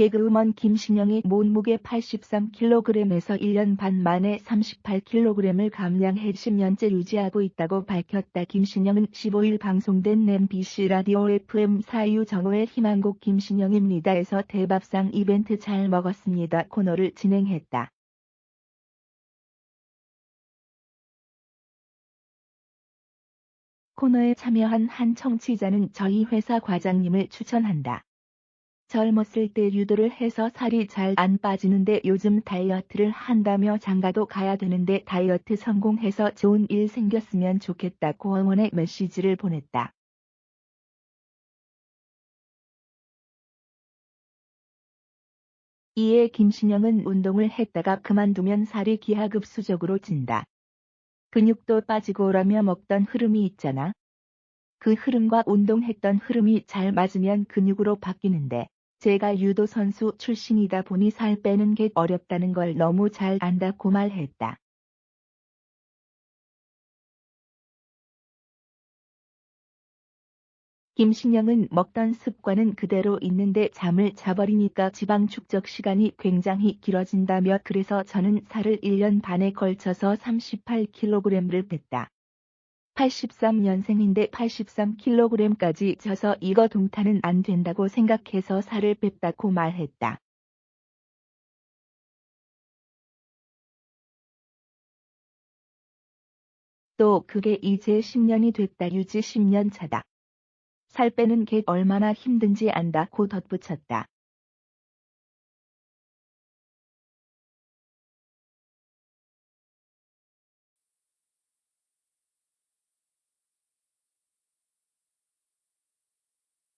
개그우먼 김신영이 몸무게 83kg에서 1년 반 만에 38kg을 감량해 10년째 유지하고 있다고 밝혔다. 김신영은 15일 방송된 MBC 라디오 FM 사유 정오의 희망곡 김신영입니다에서 대밥상 이벤트 잘 먹었습니다 코너를 진행했다. 코너에 참여한 한 청취자는 저희 회사 과장님을 추천한다. 젊었을 때 유도를 해서 살이 잘 안 빠지는데 요즘 다이어트를 한다며 장가도 가야 되는데 다이어트 성공해서 좋은 일 생겼으면 좋겠다고 응원의 메시지를 보냈다. 이에 김신영은 운동을 했다가 그만두면 살이 기하급수적으로 찐다. 근육도 빠지고라며 먹던 흐름이 있잖아. 그 흐름과 운동했던 흐름이 잘 맞으면 근육으로 바뀌는데 제가 유도 선수 출신이다 보니 살 빼는 게 어렵다는 걸 너무 잘 안다고 말했다. 김신영은 먹던 습관은 그대로 있는데 잠을 자버리니까 지방 축적 시간이 굉장히 길어진다며 그래서 저는 살을 1년 반에 걸쳐서 38kg를 뺐다. 83년생인데 83kg까지 져서 이거 동타는 안 된다고 생각해서 살을 뺐다고 말했다. 또 그게 이제 10년이 됐다 유지 10년 차다. 살 빼는 게 얼마나 힘든지 안다고 덧붙였다.